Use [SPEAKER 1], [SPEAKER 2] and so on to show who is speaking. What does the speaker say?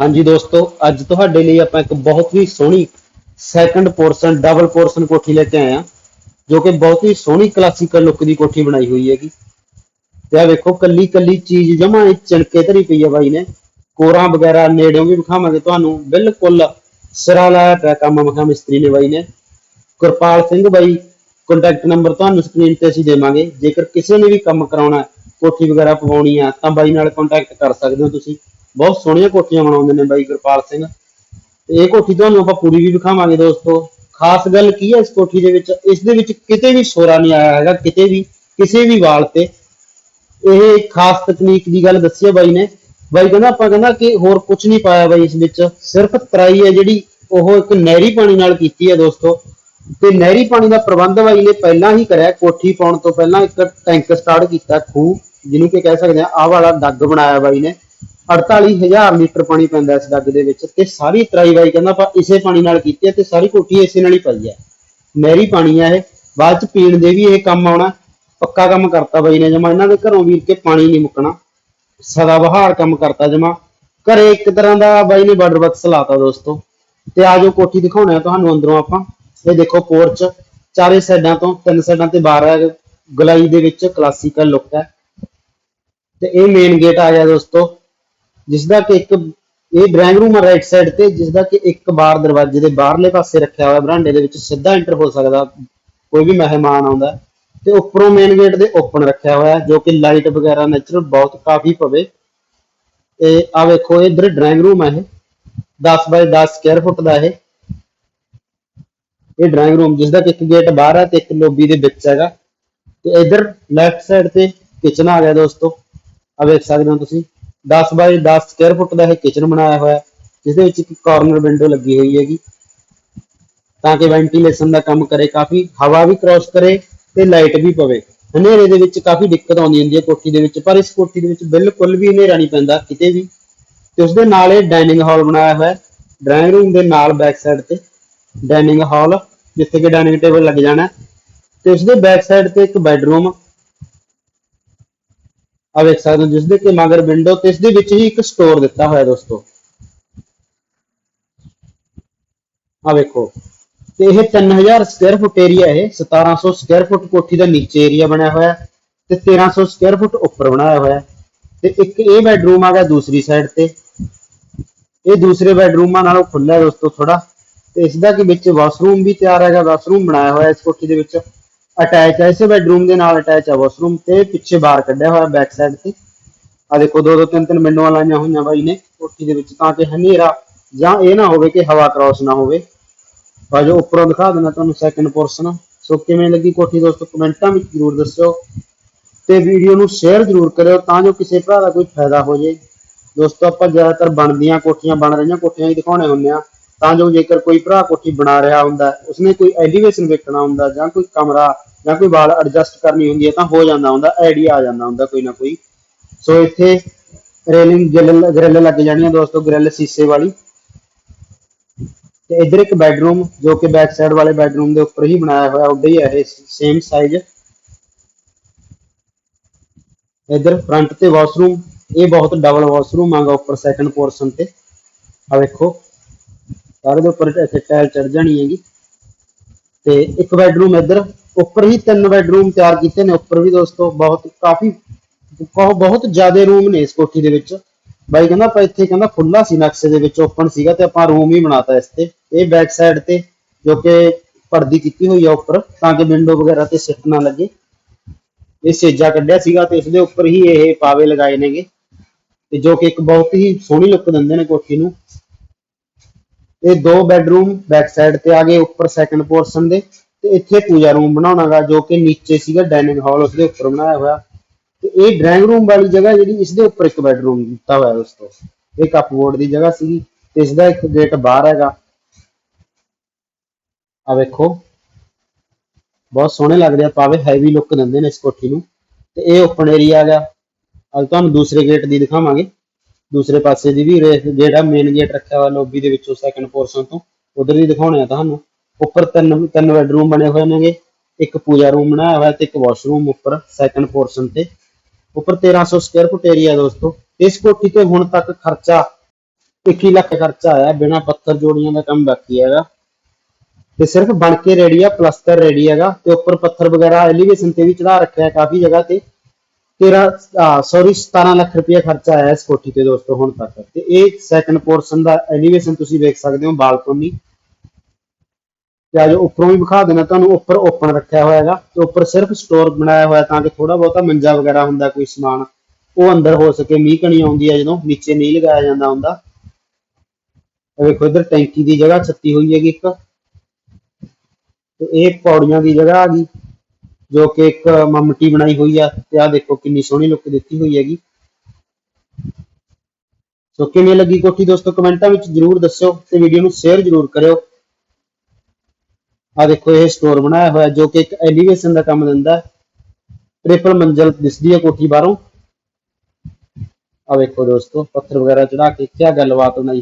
[SPEAKER 1] ਹਾਂਜੀ ਦੋਸਤੋ, ਅੱਜ ਤੁਹਾਡੇ ਲਈ ਆਪਾਂ ਇੱਕ ਬਹੁਤ ਹੀ ਸੋਹਣੀ ਸੈਕੰਡ ਪੋਰਸ਼ਨ ਡਬਲ ਪੋਰਸ਼ਨ ਕੋਠੀ ਲੈ ਕੇ ਆਏ ਆ ਜੋ ਕਿ ਬਹੁਤ ਹੀ ਸੋਹਣੀ ਕਲਾਸੀਕਲ ਲੁੱਕ ਦੀ ਕੋਠੀ ਬਣਾਈ ਹੋਈ ਹੈਗੀ। ਤੇ ਆ ਵੇਖੋ ਕੱਲੀ ਕੱਲੀ ਚੀਜ਼ ਜਮਾ ਇਹ ਚਿਣਕੇ ਧਰੀ ਪਈ ਆ ਬਾਈ ਨੇ। ਕੋਰਾਂ ਵਗੈਰਾ ਨੇੜਿਓਂ ਵੀ ਵਿਖਾਵਾਂਗੇ ਤੁਹਾਨੂੰ। ਬਿਲਕੁਲ ਸਿਰਾ ਲਾਇਆ ਪਿਆ ਕੰਮ ਮਖਾ ਮਿਸਤਰੀ ਨੇ ਬਾਈ ਨੇ। ਗੁਰਪਾਲ ਸਿੰਘ ਬਾਈ ਕੰਟੈਕਟ ਨੰਬਰ ਤੁਹਾਨੂੰ ਸਕਰੀਨ ਤੇ ਅਸੀਂ ਦੇਵਾਂਗੇ। ਜੇਕਰ ਕਿਸੇ ਨੇ ਵੀ ਕੰਮ ਕਰਾਉਣਾ, ਕੋਠੀ ਵਗੈਰਾ ਪਵਾਉਣੀ ਆ, ਤਾਂ ਬਾਈ ਨਾਲ ਕੰਟੈਕਟ ਕਰ ਸਕਦੇ ਹੋ ਤੁਸੀਂ। ਬਹੁਤ ਸੋਹਣੀਆਂ ਕੋਠੀਆਂ ਬਣਾਉਂਦੇ ਨੇ ਬਾਈ ਗੁਰਪਾਲ ਸਿੰਘ। ਇਹ ਕੋਠੀ ਤੁਹਾਨੂੰ ਆਪਾਂ ਪੂਰੀ ਵੀ ਵਿਖਾਵਾਂਗੇ ਦੋਸਤੋ। ਖਾਸ ਗੱਲ ਕੀ ਹੈ ਇਸ ਕੋਠੀ ਦੇ ਵਿੱਚ? ਇਸ ਦੇ ਵਿੱਚ ਕਿਤੇ ਵੀ ਸੋਰਾ ਨਹੀਂ ਆਇਆ ਹੈਗਾ, ਕਿਤੇ ਵੀ, ਕਿਸੇ ਵੀ ਵਾਲ ਤੇ। ਇਹ ਖਾਸ ਤਕਨੀਕ ਦੀ ਗੱਲ ਦੱਸੀ ਹੈ ਬਾਈ ਨੇ। ਬਾਈ ਕਹਿੰਦਾ, ਆਪਾਂ ਕਹਿੰਦਾ ਕਿ ਹੋਰ ਕੁਝ ਨਹੀਂ ਪਾਇਆ ਬਾਈ ਇਸ ਵਿੱਚ। ਸਿਰਫ ਤਰਾਈ ਹੈ ਜਿਹੜੀ, ਉਹ ਇੱਕ ਨਹਿਰੀ ਪਾਣੀ ਨਾਲ ਕੀਤੀ ਹੈ ਦੋਸਤੋ। ਤੇ ਨਹਿਰੀ ਪਾਣੀ ਦਾ ਪ੍ਰਬੰਧ ਬਾਈ ਨੇ ਪਹਿਲਾਂ ਹੀ ਕਰਿਆ, ਕੋਠੀ ਪਾਉਣ ਤੋਂ ਪਹਿਲਾਂ ਇੱਕ ਟੈਂਕ ਸਟਾਰਟ ਕੀਤਾ ਖੂਹ, ਜਿਹਨੂੰ ਕਿ ਕਹਿ ਸਕਦੇ ਆ ਆਹ ਵਾਲਾ ਡੱਗ ਬਣਾਇਆ ਬਾਈ ਨੇ। 48000 ਲੀਟਰ ਪਾਣੀ ਪੈਂਦਾ ਇਸ ਡੱਗ ਦੇ ਵਿੱਚ ਤੇ ਸਾਰੀ ਤਰਾਈ ਬਾਈ ਕਹਿੰਦਾ ਆਪਾਂ ਇਸੇ ਪਾਣੀ ਨਾਲ ਕੀਤੀ ਹੈ ਤੇ ਸਾਰੀ ਕੋਠੀ ਇਸੇ ਨਾਲ ਹੀ ਪਈ ਹੈ। ਨਹਿਰੀ ਪਾਣੀ ਆ ਇਹ। ਬਾਅਦ ਚ ਪੀਣ ਦੇ ਵੀ ਇਹ ਕੰਮ ਆਉਣਾ। ਪੱਕਾ ਕੰਮ ਕਰਤਾ ਬਾਈ ਨੇ ਜਮਾ। ਇਹਨਾਂ ਦੇ ਘਰੋਂ ਵੀਰ ਕੇ ਪਾਣੀ ਨਹੀਂ ਮੁੱਕਣਾ। ਸਦਾ ਬਹਾਰ ਕੰਮ ਕਰਤਾ ਜਮਾ। ਘਰੇ ਇੱਕ ਤਰ੍ਹਾਂ ਦਾ ਬਾਈ ਨੇ ਬਾਰਡਰ ਬਕਸ ਲਾਤਾ ਦੋਸਤੋ। ਤੇ ਆ ਜੋ ਕੋਠੀ ਦਿਖਾਉਣੇ ਆ ਤੁਹਾਨੂੰ ਅੰਦਰੋਂ ਆਪਾਂ। ਇਹ ਦੇਖੋ ਪੋਰਚ ਚਾਰੇ ਸਾਈਡਾਂ ਤੋਂ ਤਿੰਨ ਸਾਈਡਾਂ ਤੇ ਬਾਰ ਹੈ ਗਲਾਈ ਦੇ ਵਿੱਚ ਕਲਾਸੀਕਲ ਲੁੱਕ ਹੈ। ਤੇ ਇਹ ਮੇਨ ਗੇਟ ਆ ਗਿਆ ਦੋਸਤੋ। ਜਿਸ ਦਾ ਕਿ ਇੱਕ ਇਹ ਡਰਾਇੰਗ ਰੂਮ ਹੈ ਰਾਈਟ ਸਾਈਡ ਤੇ ਜਿਸ ਦਾ ਕਿ ਇੱਕ ਬਾਰ ਦਰਵਾਜ਼ੇ ਦੇ ਬਾਹਰਲੇ ਪਾਸੇ ਰੱਖਿਆ ਹੋਇਆ ਬਰਾਂਡੇ ਦੇ ਵਿੱਚ ਸਿੱਧਾ ਐਂਟਰ ਹੋ ਸਕਦਾ, ਕੋਈ ਵੀ ਮਹਿਮਾਨ ਆਉਂਦਾ ਤੇ ਉੱਪਰੋਂ ਮੇਨ ਗੇਟ ਦੇ ਓਪਨ ਰੱਖਿਆ ਹੋਇਆ ਜੋ ਕਿ ਲਾਈਟ ਵਗੈਰਾ ਨੈਚੁਰਲ ਬਹੁਤ ਕਾਫੀ ਪਵੇ। ਤੇ ਆ ਵੇਖੋ ਇਧਰ ਡਰਾਇੰਗ ਰੂਮ ਹੈ ਇਹ। 10 ਬਾਈ 10 ਸਕੁਅਰ ਫੁੱਟ ਦਾ ਇਹ। ਇਹ ਡਰਾਇੰਗ ਰੂਮ ਜਿਸ ਦਾ ਕਿ ਇੱਕ ਗੇਟ ਬਾਹਰ ਹੈ ਤੇ ਇੱਕ ਲੋਬੀ ਦੇ ਵਿੱਚ ਹੈਗਾ। ਤੇ ਇਧਰ ਲੈਫਟ ਸਾਈਡ ਤੇ ਕਿਚਨ ਆ ਗਿਆ ਦੋਸਤੋ। ਆ ਵੇਖ ਸਕਦੇ ਹੋ ਤੁਸੀਂ। 10 ਬਾਈ 10 ਸਕੁਅਰ ਫੁੱਟ ਦਾ ਇਹ ਕਿਚਨ ਬਣਾਇਆ ਹੋਇਆ ਹੈ, ਜਿਸ ਦੇ ਵਿੱਚ ਇੱਕ ਕਾਰਨਰ ਵਿੰਡੋ ਲੱਗੀ ਹੋਈ ਹੈਗੀ। ਤਾਂ ਕਿ ਵੈਂਟੀਲੇਸ਼ਨ ਦਾ ਕੰਮ ਕਰੇ ਕਾਫੀ ਹਵਾ ਵੀ ਕ੍ਰਾਸ ਕਰੇ ਤੇ ਲਾਈਟ ਵੀ ਪਵੇ। ਹਨੇਰੇ ਦੇ ਵਿੱਚ ਕਾਫੀ ਦਿੱਕਤ ਆਉਂਦੀ ਹੁੰਦੀ ਹੈ ਕੋਠੀ ਦੇ ਵਿੱਚ ਪਰ ਇਸ ਕੋਠੀ ਦੇ ਵਿੱਚ ਬਿਲਕੁਲ ਵੀ ਹਨੇਰਾ ਨਹੀਂ ਪੈਂਦਾ ਕਿਤੇ ਵੀ। ਤੇ ਉਸ ਦੇ ਨਾਲ ਇਹ ਡਾਈਨਿੰਗ ਹਾਲ ਬਣਾਇਆ ਹੋਇਆ ਹੈ ਡਰਾਇੰਗ ਰੂਮ ਦੇ ਨਾਲ ਬੈਕ ਸਾਈਡ ਤੇ। ਡਾਈਨਿੰਗ ਹਾਲ ਜਿੱਥੇ ਕਿ ਡਾਈਨਿੰਗ ਟੇਬਲ ਲੱਗ ਜਾਣਾ ਹੈ। ਤੇ ਉਸ ਦੇ ਬੈਕ ਸਾਈਡ ਤੇ ਇੱਕ ਬੈਡਰੂਮ ਆ ਵੇਖ ਸਕਦੇ ਹੋ ਜਿਸ ਦੇ ਕਿ ਮਗਰ ਵਿੰਡੋ ਤੇ ਇਸ ਦੇ ਵਿੱਚ ਹੀ ਇੱਕ ਸਟੋਰ ਦਿੱਤਾ ਹੋਇਆ ਦੋਸਤੋ। ਆ ਵੇਖੋ, ਤੇ ਇਹ 3000 ਸਕੁਅਰ ਫੁੱਟ ਏਰੀਆ ਇਹ 1700 ਸਕੁਅਰ ਫੁੱਟ ਕੋਠੀ ਦਾ ਨੀਚੇ ਏਰੀਆ ਬਣਿਆ ਹੋਇਆ ਤੇ 1300 ਸਕੁਅਰ ਫੁੱਟ ਉੱਪਰ ਬਣਾਇਆ ਹੋਇਆ ਤੇ ਇੱਕ ਇਹ ਬੈਡਰੂਮ ਆ ਗਿਆ ਦੂਸਰੀ ਸਾਈਡ ਤੇ। ਇਹ ਦੂਸਰੇ ਬੈਡਰੂਮਾਂ ਨਾਲੋਂ ਖੁੱਲਾ ਹੈ ਦੋਸਤੋ ਥੋੜਾ ਤੇ ਇਸ ਦਾ ਕੀ ਵਿੱਚ ਵਾਸ਼ਰੂਮ ਵੀ ਤਿਆਰ ਹੈਗਾ ਵਾਸ਼ਰੂਮ ਬਣਾਇਆ ਹੋਇਆ ਇਸ ਕੋਠੀ ਦੇ ਵਿੱਚ। ਅਟੈਚ ਹੈ ਇਸੇ ਬੈਡਰੂਮ ਦੇ ਨਾਲ ਅਟੈਚ ਹੈ ਵਾਸ਼ਰੂਮ ਤੇ, ਪਿੱਛੇ ਬਾਹਰ ਕੱਢਿਆ ਹੋਇਆ ਬੈਕ ਸਾਈਡ ਤੇ। ਆ ਦੇਖੋ, ਦੋ ਦੋ ਤਿੰਨ ਤਿੰਨ ਵਿੰਡੋਆਂ ਲਾਈਆਂ ਹੋਈਆਂ ਬਾਈ ਨੇ, ਕੋਠੀ ਦੇ ਵਿੱਚ, ਤਾਂ ਕਿ ਹਨੇਰਾ ਜਾਂ ਇਹ ਨਾ ਹੋਵੇ ਕਿ ਹਵਾ ਕ੍ਰਾਸ ਨਾ ਹੋਵੇ। ਆ ਉੱਪਰੋਂ ਦਿਖਾ ਦੇਣਾ ਤੁਹਾਨੂੰ ਸੈਕੰਡ ਪੋਰਸ਼ਨ ਸੋ ਕਿਵੇਂ ਲੱਗੀ ਕੋਠੀ ਦੋਸਤੋ, ਕਮੈਂਟਾਂ ਵਿੱਚ ਜ਼ਰੂਰ ਦੱਸਿਓ। ਤੇ ਵੀਡੀਓ ਨੂੰ ਸ਼ੇਅਰ ਜ਼ਰੂਰ ਕਰਿਓ ਤਾਂ ਜੋ ਕਿਸੇ ਭਰਾ ਦਾ ਕੋਈ ਫਾਇਦਾ ਹੋ ਜਾਏ ਦੋਸਤੋ, ਆਪਾਂ ਜ਼ਿਆਦਾਤਰ ਬਣਦੀਆਂ ਕੋਠੀਆਂ ਬਣ ਰਹੀਆਂ, ਕੋਠੀਆਂ ਹੀ ਦਿਖਾਉਣੇ ਹੁੰਦੇ ਆ। ਤਾਂ ਜੋ ਜੇਕਰ ਕੋਈ ਭਰਾ ਕੋਠੀ ਬਣਾ ਰਿਹਾ ਹੁੰਦਾ, ਉਸਨੇ ਕੋਈ ਐਲੀਵੇਸ਼ਨ ਵੇਖਣਾ ਹੁੰਦਾ ਜਾਂ ਕੋਈ ਕਮਰਾ ਜਾਂ ਕੋਈ ਵਾਲ ਐਡਜਸਟ ਕਰਨੀ ਹੁੰਦੀ ਹੈ ਤਾਂ ਹੋ ਜਾਂਦਾ ਹੁੰਦਾ ਆਈਡੀਆ ਆ ਜਾਂਦਾ ਹੁੰਦਾ ਕੋਈ ਨਾ ਕੋਈ। ਸੋ ਇੱਥੇ ਰੇਲਿੰਗ ਗ੍ਰਿਲ ਗ੍ਰਿਲ ਲੱਗ ਜਾਣੀਆਂ ਦੋਸਤੋ ਗ੍ਰਿਲ ਸ਼ੀਸ਼ੇ ਵਾਲੀ। ਤੇ ਇੱਧਰ ਇੱਕ ਬੈਡਰੂਮ ਜੋ ਕਿ ਬੈਕ ਸਾਈਡ ਵਾਲੇ ਬੈਡਰੂਮ ਦੇ ਉੱਪਰ ਹੀ ਬਣਾਇਆ ਹੋਇਆ ਉੱਡੇ ਹੀ ਹੈ ਇਹ ਸੇਮ ਸਾਈਜ਼ ਇੱਧਰ ਫਰੰਟ ਤੇ ਵਾਸ਼ਰੂਮ ਇਹ ਬਹੁਤ ਡਬਲ ਵਾਸ਼ਰੂਮ ਆਗਾ ਉੱਪਰ ਸੈਕੰਡ ਪੋਰਸ਼ਨ ਤੇ। ਆ ਵੇਖੋ, ਸਾਰੇ ਦੇ ਉੱਪਰ ਇੱਥੇ ਟਾਇਲ ਚੜ ਜਾਣੀ ਹੈਗੀ। ਤੇ ਇੱਕ ਬੈਡਰੂਮ ਇੱਧਰ ਉੱਪਰ ਹੀ ਤਿੰਨ ਬੈਡਰੂਮ ਤਿਆਰ ਕੀਤੇ ਨੇ, ਉੱਪਰ ਵੀ ਦੋਸਤੋ ਬਹੁਤ ਕਾਫੀ, ਬਹੁਤ ਜ਼ਿਆਦਾ ਰੂਮ ਨੇ ਇਸ ਕੋਠੀ ਦੇ ਵਿੱਚ। ਬਾਈ ਕਹਿੰਦਾ ਆਪਾਂ ਇੱਥੇ ਕਹਿੰਦਾ ਖੁੱਲਾ ਸੀ ਨਕਸ਼ੇ ਦੇ ਵਿੱਚ ਓਪਨ ਸੀਗਾ ਤੇ ਆਪਾਂ ਰੂਮ ਹੀ ਬਣਾਤਾ ਇਸ ਤੇ। ਇਹ ਬੈਕ ਸਾਈਡ ਤੇ ਜੋ ਕਿ ਪਰਦੀ ਕੀਤੀ ਹੋਈ ਆ ਉੱਪਰ, ਤਾਂ ਕਿ ਵਿੰਡੋ ਵਗੈਰਾ ਤੇ ਸਿੱਟ ਨਾ ਲੱਗੇ। ਇਹ ਸੇਜਾ ਕੱਢਿਆ ਸੀਗਾ ਤੇ ਇਸ ਦੇ ਉੱਪਰ ਹੀ ਇਹ ਪਾਵੇ ਲਗਾਏ ਨੇਗੇ। ਤੇ ਜੋ ਕਿ ਇੱਕ ਬਹੁਤ ਹੀ ਸੋਹਣੀ ਲੁੱਕ ਦਿੰਦੇ ਨੇ ਕੋਠੀ ਨੂੰ। ਇਹ ਦੋ ਬੈਡਰੂਮ ਬੈਕ ਸਾਈਡ ਤੇ ਆ ਗਏ, ਉੱਪਰ ਸੈਕੰਡ ਪੋਰਸ਼ਨ ਦੇ। ਤੇ ਇੱਥੇ ਪੂਜਾ ਰੂਮ ਬਣਾਉਣਾਗਾ ਜੋ ਕਿ ਨੀਚੇ ਸੀਗਾ ਡਾਈਨਿੰਗ ਹਾਲ ਉਸਦੇ ਉੱਪਰ ਬਣਾਇਆ ਹੋਇਆ। ਤੇ ਇਹ ਡਰਾਇੰਗ ਰੂਮ ਵਾਲੀ ਜਗ੍ਹਾ ਜਿਹੜੀ ਇਸ ਦੇ ਉੱਪਰ ਇੱਕ ਬੈਡਰੂਮ ਦਿੱਤਾ ਹੋਇਆ ਦੋਸਤੋ ਇਹ ਕੱਪਬੋਰਡ ਦੀ ਜਗ੍ਹਾ ਸੀਗੀ ਤੇ ਇਸ ਦਾ ਇੱਕ ਗੇਟ ਬਾਹਰ ਹੈਗਾ। ਆ ਵੇਖੋ। ਬਹੁਤ ਸੋਹਣੇ ਲੱਗਦੇ ਆ ਪਾਵੇ ਹੈਵੀ ਲੁੱਕ ਦਿੰਦੇ ਨੇ ਇਸ ਕੋਠੀ ਨੂੰ। ਤੇ ਇਹ ਓਪਨ ਏਰੀਆ ਆ ਗਿਆ। ਅੱਜ ਤੁਹਾਨੂੰ ਦੂਸਰੇ ਗੇਟ ਦੀ ਦਿਖਾਵਾਂਗੇ। ਦੂਸਰੇ ਪਾਸੇ ਦੀ ਵੀ ਗੇਟ ਆ ਮੇਨ ਗੇਟ ਰੱਖਿਆ ਹੋਇਆ ਲੋਬੀ ਦੇ ਵਿੱਚੋਂ ਸੈਕੰਡ ਪੋਰਸ਼ਨ ਤੋਂ। ਉਧਰ ਦੀ ਦਿਖਾਉਣੇ ਆ ਤੁਹਾਨੂੰ। ਉੱਪਰ ਤਿੰਨ ਤਿੰਨ ਬੈਡਰੂਮ ਬਣੇ ਹੋਏ ਨੇਗੇ। ਇੱਕ ਪੂਜਾ ਰੂਮ ਬਣਾਇਆ ਹੋਇਆ ਤੇ ਇੱਕ ਵਾਸ਼ਰੂਮ ਉੱਪਰ ਸੈਕੰਡ ਪੋਰਸ਼ਨ ਤੇ। ਉੱਪਰ 1300 ਸਕੁਅਰ ਫੁੱਟ ਏਰੀਆ ਦੋਸਤੋ। ਇਸ ਕੋਠੀ ਤੇ ਹੁਣ ਤੱਕ ਖਰਚਾ 21 ਲੱਖ ਖਰਚਾ ਆਇਆ, ਬਿਨਾ ਪੱਥਰ ਜੋੜੀਆਂ ਦਾ ਕੰਮ ਬਾਕੀ ਹੈਗਾ। ਤੇ ਸਿਰਫ ਬਣ ਕੇ ਰੈਡੀ ਆ, ਪਲਸਤਰ ਰੈਡੀ ਹੈਗਾ। ਤੇ ਉੱਪਰ ਪੱਥਰ ਵਗੈਰਾ ਐਲੀਵੇਸ਼ਨ ਤੇ ਵੀ ਚੜਾ ਰੱਖਿਆ ਹੈ ਕਾਫੀ ਜਗ੍ਹਾ ਤੇ। 13 ਸੌਰੀ 17 ਲੱਖ ਰੁਪਏ ਖਰਚਾ ਆਇਆ ਇਸ ਕੋਠੀ ਤੇ ਦੋਸਤੋ ਹੁਣ ਤੱਕ। ਤੇ ਇਹ ਸੈਕੰਡ ਪੋਰਸ਼ਨ ਦਾ ਐਲੀਵੇਸ਼ਨ ਤੁਸੀਂ ਵੇਖ ਸਕਦੇ ਹੋ, ਬਾਲਕੋਨੀ। ਤੇ ਆਜੋ ਉੱਪਰੋਂ ਵੀ ਵਿਖਾ ਦੇਣਾ ਤੁਹਾਨੂੰ, ਉੱਪਰ ਓਪਨ ਰੱਖਿਆ ਹੋਇਆ ਹੈਗਾ। ਤੇ ਉੱਪਰ ਸਿਰਫ ਸਟੋਰ ਬਣਾਇਆ ਹੋਇਆ ਤਾਂ ਕਿ ਥੋੜਾ ਬਹੁਤਾ ਮੰਜਾ ਵਗੈਰਾ ਹੁੰਦਾ, ਕੋਈ ਸਮਾਨ, ਉਹ ਅੰਦਰ ਹੋ ਸਕੇ। ਮੀਂਹ ਕਣੀ ਆਉਂਦੀ ਹੈ ਜਦੋਂ, ਨੀਚੇ ਨਹੀਂ ਲਗਾਇਆ ਜਾਂਦਾ ਹੁੰਦਾ। ਵੇਖੋ ਇੱਧਰ, ਟੈਂਕੀ ਦੀ ਜਗ੍ਹਾ ਛੱਤੀ ਹੋਈ ਹੈਗੀ ਇੱਕ। ਤੇ ਇਹ ਪੌੜੀਆਂ ਦੀ ਜਗ੍ਹਾ ਆ ਗਈ, ਜੋ ਕਿ ਇੱਕ ਮਮਟੀ ਬਣਾਈ ਹੋਈ ਆ। ਤੇ ਆ ਦੇਖੋ ਕਿੰਨੀ ਸੋਹਣੀ ਲੁੱਕ ਦਿੱਤੀ ਹੋਈ ਹੈਗੀ। ਸੋ ਕਿਵੇਂ ਲੱਗੀ ਕੋਠੀ ਦੋਸਤੋ, ਕਮੈਂਟਾਂ ਵਿੱਚ ਜਰੂਰ ਦੱਸਿਓ ਤੇ ਵੀਡੀਓ ਨੂੰ ਸ਼ੇਅਰ ਜਰੂਰ ਕਰਿਓ। ਆ ਦੇਖੋ, ਇਹ ਸਟੋਰ ਬਣਾਇਆ ਹੋਇਆ ਜੋ ਕਿ ਇੱਕ ਐਲੀਵੇਸ਼ਨ ਦਾ ਕੰਮ ਦਿੰਦਾ ਹੈ। ਟ੍ਰਿਪਲ ਮੰਜ਼ਲ ਦਿਸਦੀ ਹੈ ਕੋਠੀ ਬਾਹਰੋਂ। ਆ ਵੇਖੋ ਦੋਸਤੋ, ਪੱਥਰ ਵਗੈਰਾ ਚੜਾ ਕੇ ਕੀ ਗੱਲਬਾਤ ਬਣਾਈ।